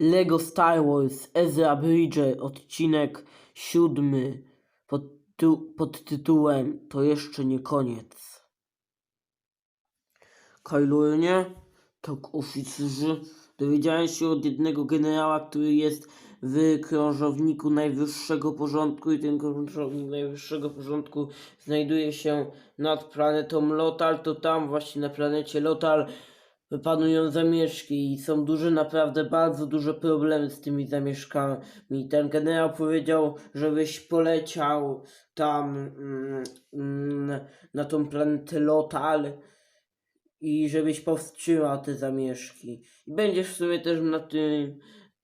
Lego Star Wars Ezra Bridger, odcinek siódmy pod, tu, pod tytułem To jeszcze nie koniec. Kajlunie, tak oficerzy, dowiedziałem się od jednego generała, który jest w krążowniku najwyższego porządku i ten krążownik najwyższego porządku znajduje się nad planetą Lotal, to tam właśnie na planecie Lotal panują zamieszki i są duże, naprawdę bardzo duże problemy z tymi zamieszkami. Ten generał powiedział, żebyś poleciał tam mm, mm, na tą planetę Lotal i żebyś powstrzymał te zamieszki. I będziesz w sumie też na tym,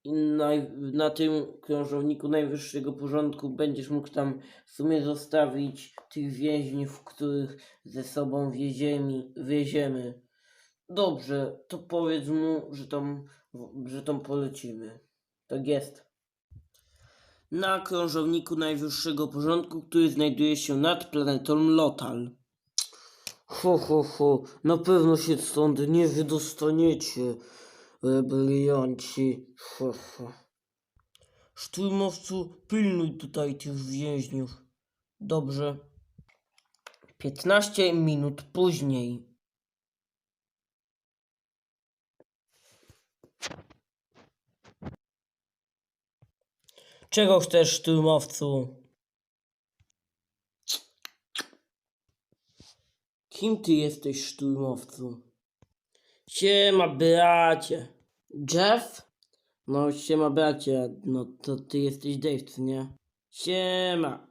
na, na tym krążowniku najwyższego porządku, będziesz mógł tam w sumie zostawić tych więźniów, których ze sobą wieziemy. wieziemy. Dobrze, to powiedz mu, że tam, że tam polecimy. Tak jest. Na krążowniku najwyższego porządku, który znajduje się nad planetą Lotal. Ho, ho, ho, na pewno się stąd nie wydostaniecie, rebelianci. Ho, ho. Szturmowcu, pilnuj tutaj tych więźniów. Dobrze. 15 minut później. Czego chcesz, szturmowcu? Kim ty jesteś, szturmowcu? Siema, bracie. Jeff? No, siema, bracie. No, to ty jesteś Dave, co nie? Siema.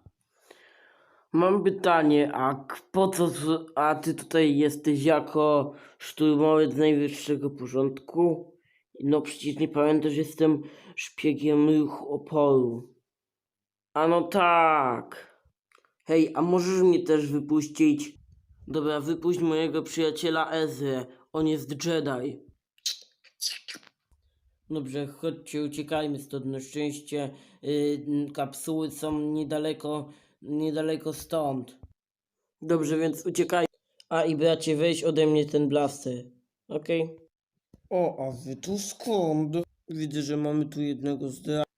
Mam pytanie, a po co, a ty tutaj jesteś jako szturmowiec najwyższego porządku? No przecież nie pamiętasz, jestem szpiegiem oporu. A no tak. Hej, a możesz mnie też wypuścić? Dobra, wypuść mojego przyjaciela Ezrę. On jest Jedi. Dobrze, chodźcie, uciekajmy stąd. Na szczęście yy, kapsuły są niedaleko, niedaleko stąd. Dobrze, więc uciekaj. A i bracie, weź ode mnie ten blaster. Okej? O, a wy tu skąd? Widzę, że mamy tu jednego zdrajcę.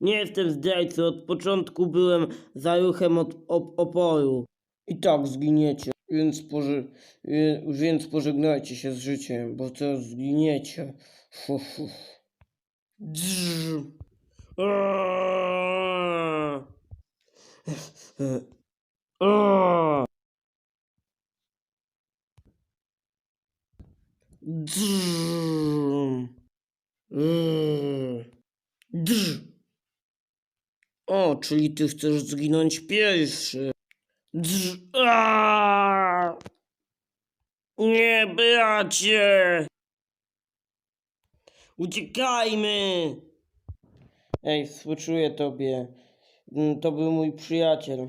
Nie jestem zdrajcą, od początku byłem za ruchem od, op, oporu. I tak zginiecie, więc, poże, y, więc pożegnajcie się z życiem, bo teraz zginiecie. Fu, fu. Dzz. Drz. O, czyli ty chcesz zginąć pierwszy. Drz. Nie, bracie! Uciekajmy! Ej, współczuję tobie. Mm, To był mój przyjaciel.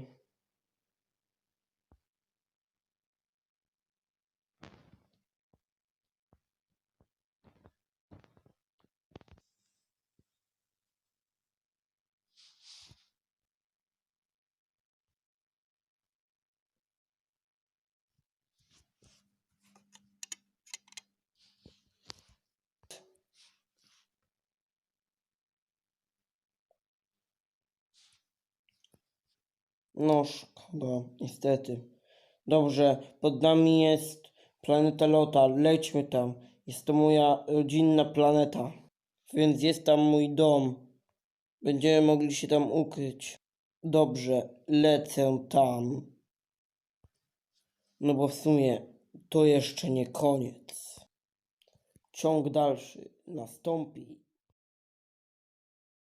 No, szkoda, niestety. Dobrze, pod nami jest planeta Lota. Lećmy tam. Jest to moja rodzinna planeta. Więc jest tam mój dom. Będziemy mogli się tam ukryć. Dobrze, lecę tam. No bo w sumie to jeszcze nie koniec. Ciąg dalszy nastąpi